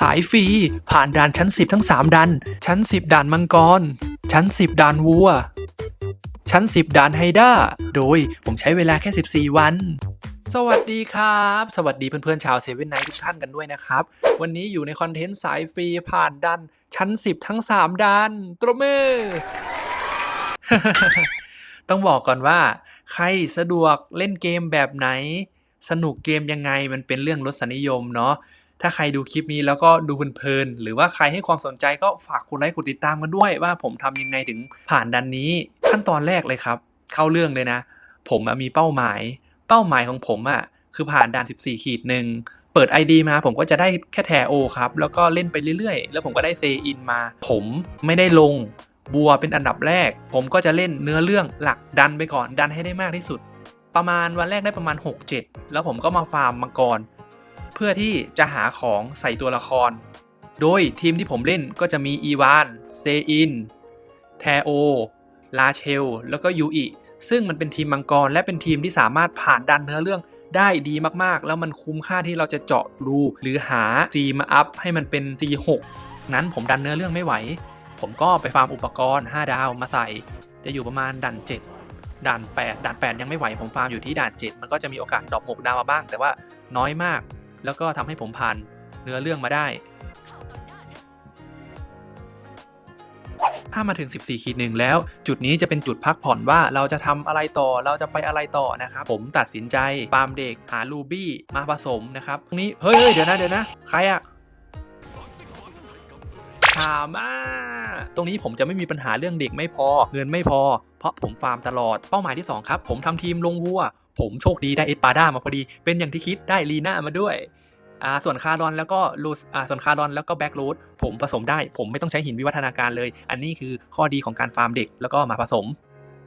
สายฟรี ผ่านด่านชั้น 10 ทั้ง 3ดันชั้น 10 ด่านมังกร ชั้น 10 ด่านวัว ชั้น 10 ด่านไฮด้า โดยผมใช้เวลาแค่ 14 วัน สวัสดีครับ สวัสดีเพื่อนๆชาวเซเว่นไนทุกท่านกันด้วยนะครับ วันนี้อยู่ในคอนเทนต์สายฟรี ผ่านดันชั้น 10 ทั้ง 3ดันตรบมือต้องบอกก่อนว่า ใครสะดวกเล่นเกมแบบไหน สนุกเกมยังไงมันเป็นเรื่องรสนิยมเนาะ ถ้าใครดูคลิปนี้แล้วก็ดูเพลินๆหรือว่าใครให้ความสนใจก็ฝากกดไลค์กดติดตามกันด้วยว่าผมทำยังไงถึงผ่านดันนี้ ขั้นตอนแรกเลยครับ เข้าเรื่องเลยนะ ผมมีเป้าหมาย เป้าหมายของผมอะคือผ่านด่าน 14 ขีดหนึ่งเปิด ID มาผมก็จะได้แค่แทโอครับ แล้วก็เล่นไปเรื่อยๆ แล้วผมก็ได้เซอินมา ผมไม่ได้ลงบัวเป็นอันดับแรก ผมก็จะเล่นเนื้อเรื่องหลักดันไปก่อนดันให้ได้มากที่สุด ประมาณวันแรกได้ประมาณ 6-7 แล้วผมก็มาฟาร์มมังกร พื่อที่จะหาของใส่ตัวละคร โดยทีมที่ผมเล่นก็จะมีอีวาน เซอิน แทโอ ลาเชล แล้วก็ยูอิ ซึ่งมันเป็นทีมมังกร และเป็นทีมที่สามารถผ่านดันเนื้อเรื่องได้ดีมากๆ แล้วมันคุ้มค่าที่เราจะเจาะรูหรือหาซีมาอัพให้มันเป็น C6 นั้นผมดันเนื้อเรื่องไม่ไหว ผมก็ไปฟาร์มอุปกรณ์ 5 ดาวมาใส่ จะอยู่ประมาณดัน 7ด่าน8ด่าน8 ยังไม่ไหว ผมฟาร์มอยู่ที่ด่าน7 มันก็จะมีโอกาสดรอป6ดาวมาบ้าง แต่ว่าน้อยมาก แล้วก็ทำให้ผมผ่านเนื้อเรื่องมาได้ ถ้ามาถึง 14ขีดหนึ่งแล้ว จุดนี้จะเป็นจุดพักผ่อนว่าเราจะทำอะไรต่อเราจะไปอะไรต่อนะครับ ผมตัดสินใจปาล์มเด็กหาลูบี้มาผสมนะครับตรงนี้เฮ้ยเดี๋ยวนะเดี๋ยวนะใครอะถามอะตรงนี้ผมจะไม่มีปัญหาเรื่องเด็กไม่พอ เงินไม่พอ เพราะผมฟาร์มตลอดเป้าหมายที่ 2 ครับ ผมทำทีมลงวัว ผมโชคดีได้เอสปาด้ามาพอดี เป็นอย่างที่คิดได้ลีน่ามาด้วยอ่าส่วนคาร์ดอนแล้วก็ลูสอ่าส่วนคาร์ดอนแล้วก็แบ็กโรดผมผสมได้ ผมไม่ต้องใช้หินวิวัฒนาการเลย อันนี้คือข้อดีของการฟาร์มเด็กแล้วก็มาผสม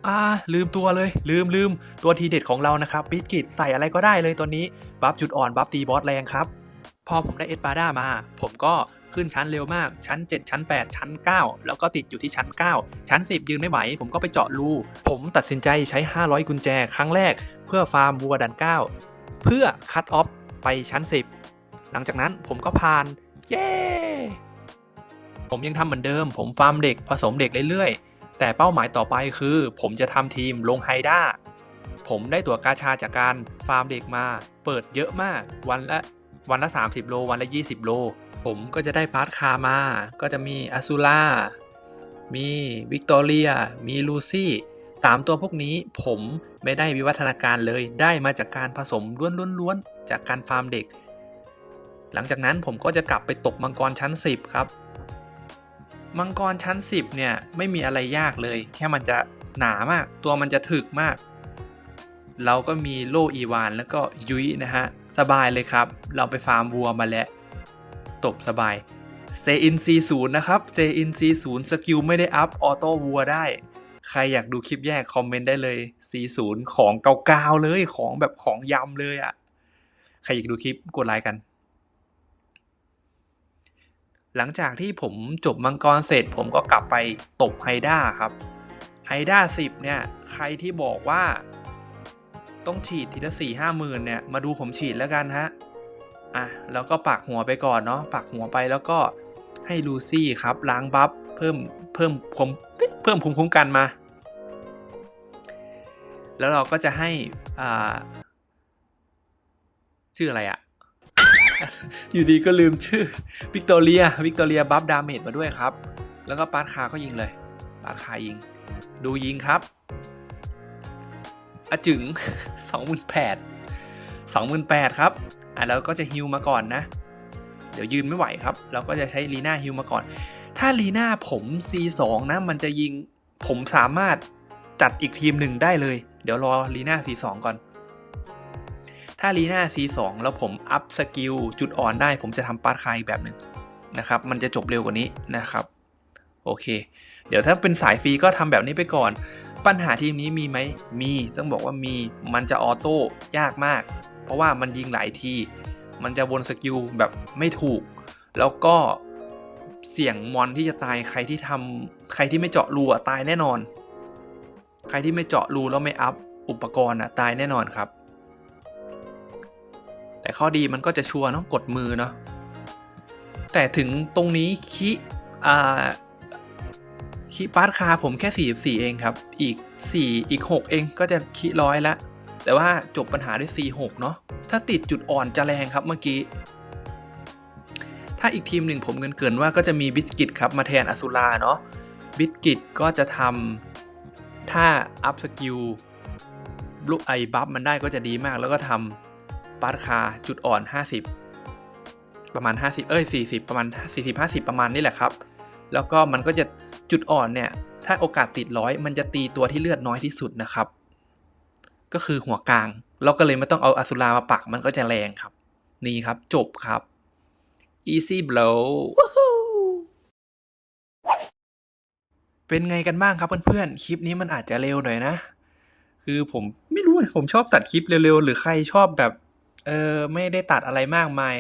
อ่าลืมตัวเลย ลืมลืมตัวทีเด็ดของเรานะครับบิสกิตใส่อะไรก็ได้เลยตัวนี้ บัฟจุดอ่อน บัฟตีบอสแรงครับ พอผมได้เอสปาด้ามา ผมก็ขึ้นชั้นเร็วมาก ชั้น 7 ชั้น 8 ชั้น 9 แล้วก็ติดอยู่ที่ชั้น 9 ชั้น 10 ยืนไม่ไหว ผมก็ไปเจาะรู ผมตัดสินใจใช้ 500 กุญแจครั้งแรก เพื่อฟาร์มวัวดัน 9 เพื่อคัตออฟไปชั้น 10 หลังจากนั้นผมก็ผ่าน เย้ ผมยังทำเหมือนเดิม ผมฟาร์มเด็กผสมเด็กเรื่อยๆ แต่เป้าหมายต่อไปคือ ผมจะทำทีมลงไฮด้า ผมได้ตั๋วกาชาจากการฟาร์มเด็กมา เปิดเยอะมาก วันละ วันละ 30 โล วันละ 20 โล ผมก็จะได้พาร์ทคามา ก็จะมีอาซูล่า มีวิกตอเรีย มีลูซี่สามตัวพวกนี้ผมไม่ได้วิวัฒนาการเลย ได้มาจากการผสมล้วนๆจากการฟาร์มเด็ก หลังจากนั้นผมก็จะกลับไปตกมังกรชั้น 10 ครับ มังกรชั้น 10 เนี่ยไม่มีอะไรยากเลย แค่มันจะหนามาก ตัวมันจะถึกมาก เราก็มีโลอีวานแล้วก็ยุ้ยนะฮะ สบายเลยครับ เราไปฟาร์มวัวมาแล้ว ตบสบายเซอิน C0 นย์นะครับเซอิน C0 สกิลไม่ได้อัพออโต้วัวได้ ใครอยากดูคลิปแยกคอมเมนต์ได้เลย C0 ของเก่าๆเลยของแบบของยำเลยอะ่ะ ใครอยากดูคลิปกดไลค์กัน หลังจากที่ผมจบมังกรเสร็จ ผมก็กลับไปตบไฮด้าครับไฮด้า10เนี่ย ใครที่บอกว่า ต้องฉีดทีละสี่ห้าหมื่นเนี่ย มาดูผมฉีดแล้วกันฮะ อะ แล้วก็ปักหัวไปก่อนเนาะ ปักหัวไปแล้วก็ให้ลูซี่ครับล้างบัฟเพิ่มเพิ่มผมเพิ่มภูมิคุ้มกันมา แล้วเราก็จะให้อ่าชื่ออะไรอะอยู่ดีก็ลืมชื่อวิกตอเรียวิกตอเรียบัฟดาเมจมาด้วยครับ แล้วก็ปาดคาก็ยิงเลย ปาดคายิง ดูยิงครับ อจึงสองหมื่นแปดสองหมื่นแปดครับอะแล้วก็จะฮิวมาก่อนนะ เดี๋ยวยืนไม่ไหวครับ เราก็จะใช้ลีน่าฮิวมาก่อน ถ้าลีน่าผม C2 นะ มันจะยิงผมสามารถจัดอีกทีมหนึ่งได้เลย เดี๋ยวรอลีน่า C2 ก่อน ถ้าลีน่า C2 แล้วผมอัพสกิลจุดอ่อนได้ ผมจะทำปาร์คายแบบหนึ่งนะครับ มันจะจบเร็วกว่านี้นะครับ โอเค เดี๋ยวถ้าเป็นสายฟรีก็ทำแบบนี้ไปก่อน ปัญหาทีมนี้มีไหมมีต้องบอกว่ามีมันจะออโต้ยากมาก เพราะว่ามันยิงหลายที มันจะวนสกิลแบบไม่ถูก แล้วก็เสี่ยงมอนที่จะตายใครที่ทำใครที่ไม่เจาะรูอะตายแน่นอน ใครที่ไม่เจาะรูแล้วไม่อัพอุปกรณ์อะตายแน่นอนครับ แต่ข้อดีมันก็จะชัวร์เนาะกดมือเนาะแต่ถึงตรงนี้คิอ่า คิปาร์ตคาผมแค่ 44 เองครับ อีก 4 อีก 6 เองก็จะคิร้อยละแต่ว่าจบปัญหาด้วย46เนาะถ้าติดจุดอ่อนจะแรงครับเมื่อกี้ ถ้าอีกทีมหนึ่งผมเกินเกินว่าก็จะมีบิสกิตครับมาแทนอสุราเนาะบิสกิตก็จะทำถ้าอัพสกิลลูกไอบัฟมันได้ก็จะดีมาก แล้วก็ทำปาร์ตคาจุดอ่อน 50 ประมาณ 50 เอ้ย 40 ประมาณ 40 50 ประมาณนี้แหละครับ แล้วก็มันก็จะ จุดอ่อนเนี่ยถ้าโอกาสติดร้อยมันจะตีตัวที่เลือดน้อยที่สุดนะครับ ก็คือหัวกลาง เราก็เลยไม่ต้องเอาอสุรามาปักมันก็จะแรงครับ นี่ครับจบครับ easy blow เป็นไงกันบ้างครับเพื่อนๆ คลิปนี้มันอาจจะเร็วหน่อยนะ คือผมไม่รู้ผมชอบตัดคลิปเร็วๆ หรือใครชอบแบบ เออไม่ได้ตัดอะไรมากมาย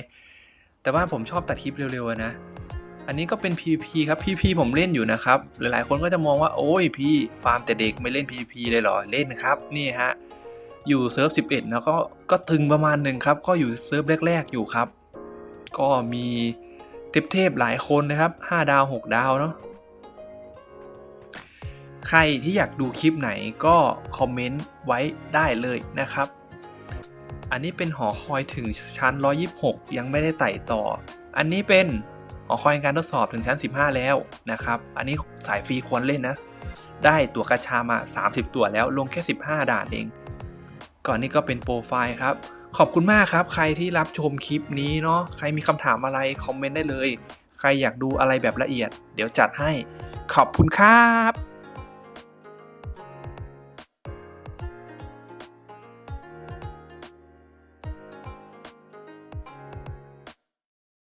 แต่ว่าผมชอบตัดคลิปเร็วๆนะ อันนี้ก็เป็น PVP ครับ PVP ผมเล่นอยู่นะครับ หลายๆ คนก็จะมองว่าโอ้ยพี่ฟาร์มแต่เด็กไม่เล่น PVP เลยเหรอ เล่นครับ นี่ฮะ อยู่เซิร์ฟ 11 แล้วก็ก็ถึงประมาณหนึ่งครับ ก็อยู่เซิร์ฟแรก ๆ อยู่ครับ ก็มีเทพๆหลายคนนะครับ 5 ดาว 6 ดาวเนาะ ใครที่อยากดูคลิปไหนก็คอมเมนต์ไว้ได้เลยนะครับ อันนี้เป็นหอคอยถึงชั้น 126 ยังไม่ได้ใส่ต่อ อันนี้เป็น หอคอยการทดสอบถึงชั้น 15 แล้วนะครับ อันนี้สายฟรีควรเล่นนะ ได้ตัวกระชามา 30 ตัวแล้วลงแค่ 15 ด่านเอง ก่อนนี้ก็เป็นโปรไฟล์ครับ ขอบคุณมากครับ ใครที่รับชมคลิปนี้เนาะ ใครมีคำถามอะไรคอมเมนต์ได้เลย ใครอยากดูอะไรแบบละเอียด เดี๋ยวจัดให้ ขอบคุณครับ